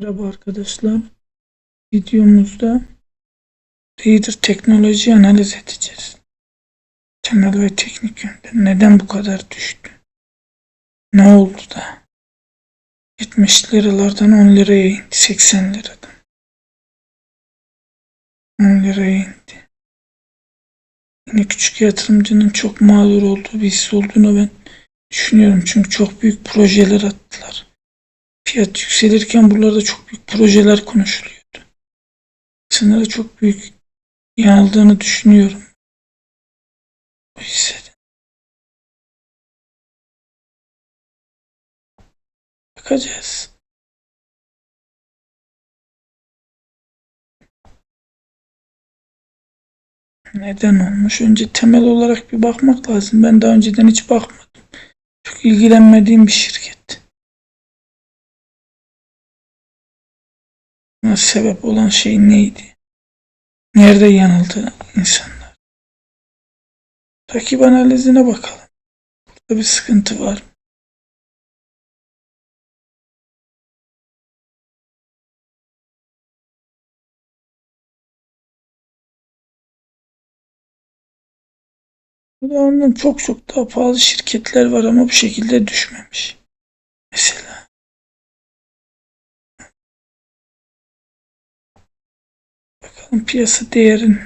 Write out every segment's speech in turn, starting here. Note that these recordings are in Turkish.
Merhaba arkadaşlar. Videomuzda Reader teknoloji analiz edeceğiz. Temel ve teknik yönden neden bu kadar düştü? Ne oldu da? 70 liralardan 10 liraya indi. 80 liradan. 10 liraya indi. Yine küçük yatırımcının çok mağdur olduğu bir his olduğunu ben düşünüyorum. Çünkü çok büyük projeler attılar fiyat yükselirken buralarda çok büyük projeler konuşuluyordu. İnsanlara çok büyük yanıldığını düşünüyorum. Bu hissede. Bakacağız. Neden olmuş? Önce temel olarak bir bakmak lazım. Ben daha önceden hiç bakmadım. Çok ilgilenmediğim bir şirket. Buna sebep olan şey neydi? Nerede yanıldı insanlar? Rakip analizine bakalım. Burada bir sıkıntı var. Burada ondan çok çok daha pahalı şirketler var ama bu şekilde düşmemiş. Mesela. Bakalım piyasa değerin?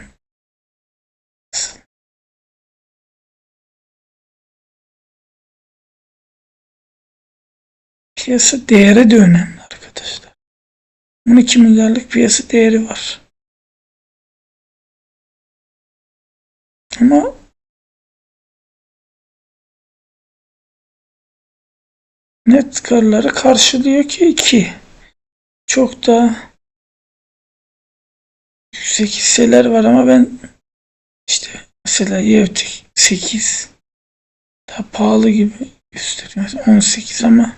Piyasa değeri de önemli arkadaşlar. 12 milyarlık piyasa değeri var. Ama net karları karşılıyor ki 2. Çok da yüksek hisseler var ama ben işte mesela Yevtik 8 daha pahalı gibi gösteriyor. Mesela 18 ama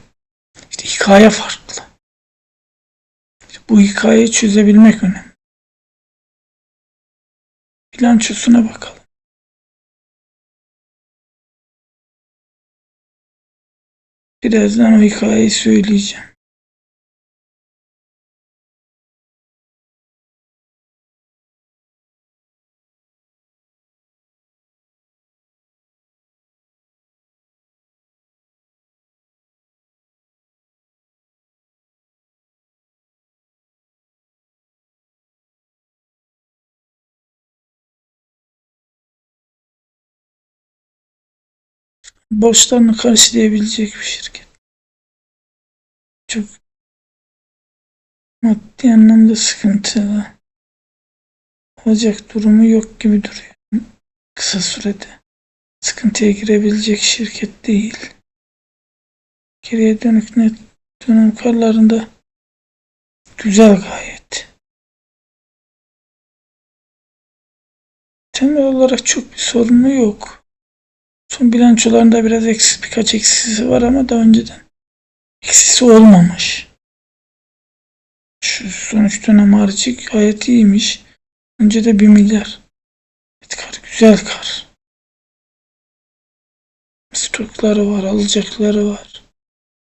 işte hikaye farklı. İşte bu hikayeyi çözebilmek önemli. Bilançosuna bakalım. Birazdan o hikayeyi söyleyeceğim. Borçlarını karşılayabilecek bir şirket. Çok maddi anlamda sıkıntılı. Olacak durumu yok gibi duruyor. Kısa sürede. Sıkıntıya girebilecek şirket değil. Geriye dönük net dönem karlarında güzel gayet. Temel olarak çok bir sorunu yok. Son bilançolarında biraz eksi, birkaç eksisi var ama daha önceden eksisi olmamış. Şu sonuç dönem harici gayet iyiymiş. Önce de 1 milyar. Evet, kar, güzel kar. Stokları var, alacakları var.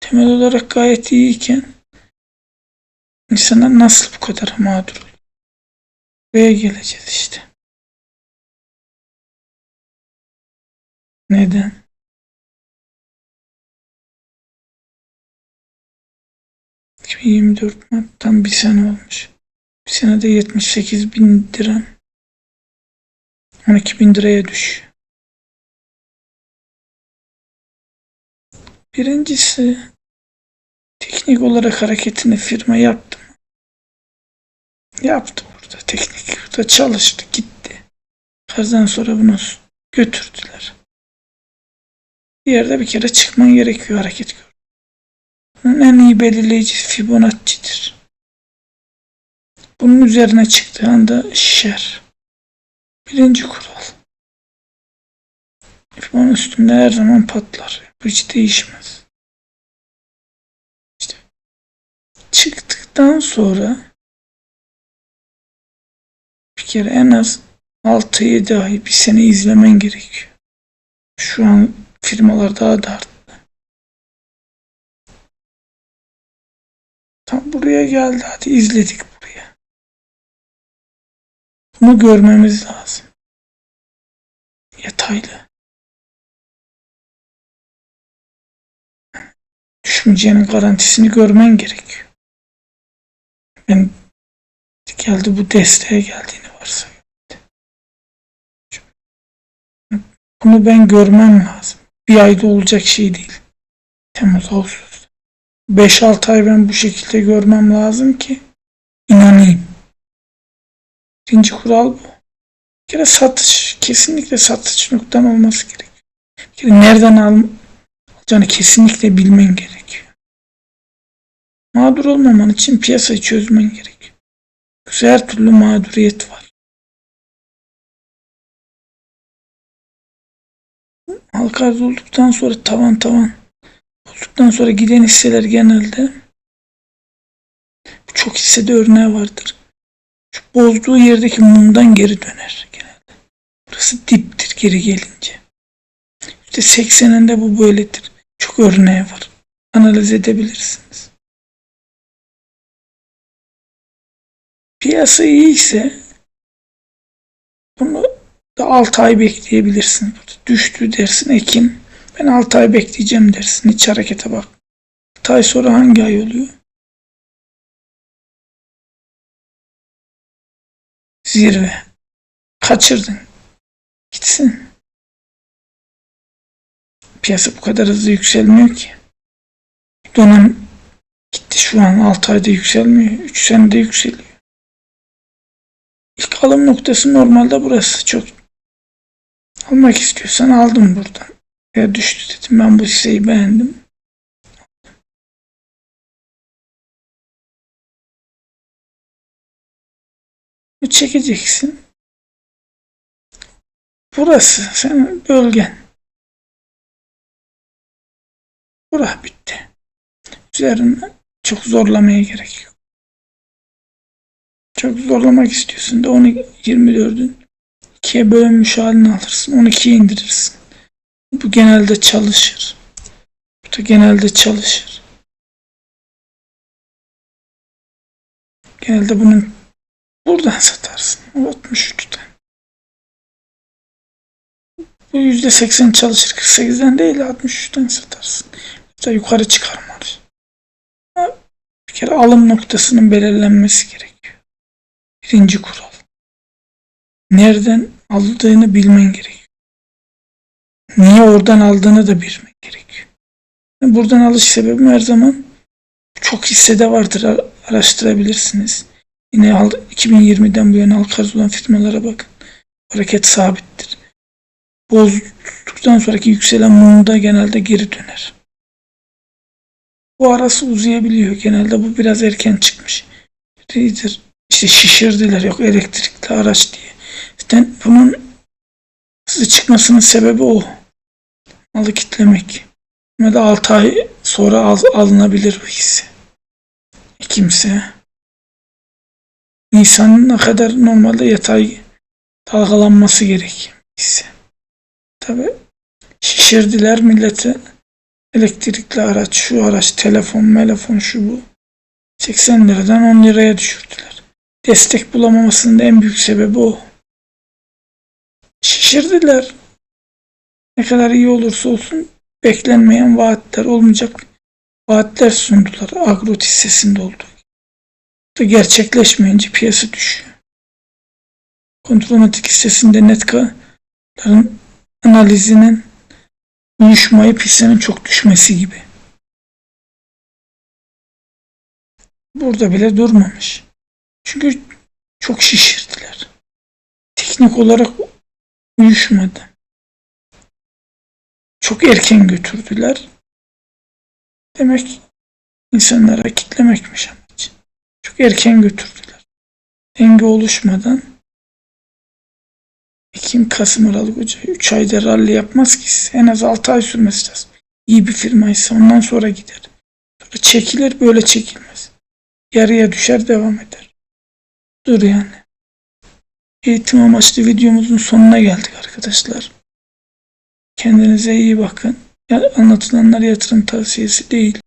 Temel olarak gayet iyiyken insanlar nasıl bu kadar mağdur oluyor? Buraya geleceğiz işte. Neden? ...2024 Mart tam bir sene olmuş. Bir senede 78 bin dirhem. 12 bin liraya düş. Birincisi teknik olarak hareketini firma yaptı mı? Yaptı burada teknik. Burada çalıştı gitti. Kazdan sonra bunu götürdüler. Bir yerde bir kere çıkman gerekiyor hareket gör. Bunun en iyi belirleyicisi Fibonacci'dir. Bunun üzerine çıktığı anda şişer. Birinci kural. Fibon üstünde her zaman patlar. Bu hiç değişmez. İşte çıktıktan sonra bir kere en az 6-7 ay bir sene izlemen gerekiyor. Şu an firmalar daha da arttı. Tam buraya geldi. Hadi izledik buraya. Bunu görmemiz lazım. Yataylı. Düşmeyeceğinin garantisini görmen gerekiyor. Ben geldi bu desteğe geldiğini varsayıyorum. Bunu ben görmem lazım. Bir ayda olacak şey değil. Temmuz, Ağustos. 5-6 ay ben bu şekilde görmem lazım ki inanayım. Birinci kural bu. Bir kere satış, kesinlikle satış noktan olması gerekiyor. Bir kere nereden al, alacağını kesinlikle bilmen gerekiyor. Mağdur olmaman için piyasayı çözmen gerekiyor. Yoksa her türlü mağduriyet var. Halka arz olduktan sonra tavan tavan olduktan sonra giden hisseler genelde çok hissede örneği vardır. Şu bozduğu yerdeki mumdan geri döner genelde. Burası diptir geri gelince. İşte 80'inde bu böyledir. Çok örneği var. Analiz edebilirsiniz. Piyasa iyi ise da 6 ay bekleyebilirsin. Düştü dersin Ekim. Ben 6 ay bekleyeceğim dersin. Hiç harekete bak. 6 ay sonra hangi ay oluyor? Zirve. Kaçırdın. Gitsin. Piyasa bu kadar hızlı yükselmiyor ki. Dönem gitti şu an 6 ayda yükselmiyor. 3 senede yükseliyor. İlk alım noktası normalde burası. Çok almak istiyorsan aldım buradan. Ya düştü dedim ben bu hisseyi beğendim. Çekeceksin. Burası senin bölgen. Bura bitti. Üzerine çok zorlamaya gerek yok. Çok zorlamak istiyorsun da onu 24'ün ikiye bölünmüş halini alırsın. 12'ye indirirsin. Bu genelde çalışır. Bu da genelde çalışır. Genelde bunun buradan satarsın. 63'ten. Bu %80 çalışır. 48'den değil 63'ten satarsın. İşte yukarı çıkarmaz. Bir kere alım noktasının belirlenmesi gerekiyor. Birinci kural. Nereden aldığını bilmen gerekiyor. Niye oradan aldığını da bilmek gerekiyor. Buradan alış sebebim her zaman çok hissede vardır. Araştırabilirsiniz. Yine 2020'den bu yana halka olan firmalara bakın. Hareket sabittir. Bozduktan sonraki yükselen mumda genelde geri döner. Bu arası uzayabiliyor. Genelde bu biraz erken çıkmış. İşte şişirdiler yok elektrikli araç diye. İşte bunun hızlı çıkmasının sebebi o. Malı kitlemek. Ama da 6 ay sonra al, alınabilir bu hisse. Kimse. Nisan'ına kadar normalde yatay dalgalanması gerek hisse. Tabi şişirdiler millete elektrikli araç, şu araç, telefon, telefon, şu bu. 80 liradan 10 liraya düşürdüler. Destek bulamamasının en büyük sebebi o. Şişirdiler. Ne kadar iyi olursa olsun beklenmeyen vaatler olmayacak vaatler sundular. Agrot hissesinde gibi. Gerçekleşmeyince piyasa düşüyor. Kontrolmatik hissesinde netkaların analizinin uyuşmayıp hissenin çok düşmesi gibi. Burada bile durmamış. Çünkü çok şişirdiler. Teknik olarak uyuşmadı. Çok erken götürdüler. Demek insanlara kitlemekmiş amaç. Çok erken götürdüler. Denge oluşmadan Ekim, Kasım, Aralık, Ocak 3 ayda rally yapmaz ki. En az 6 ay sürmesi lazım. İyi bir firmaysa ondan sonra gider. Böyle çekilir böyle çekilmez. Yarıya düşer devam eder. Dur yani. Eğitim amaçlı videomuzun sonuna geldik arkadaşlar. Kendinize iyi bakın. Anlatılanlar yatırım tavsiyesi değil.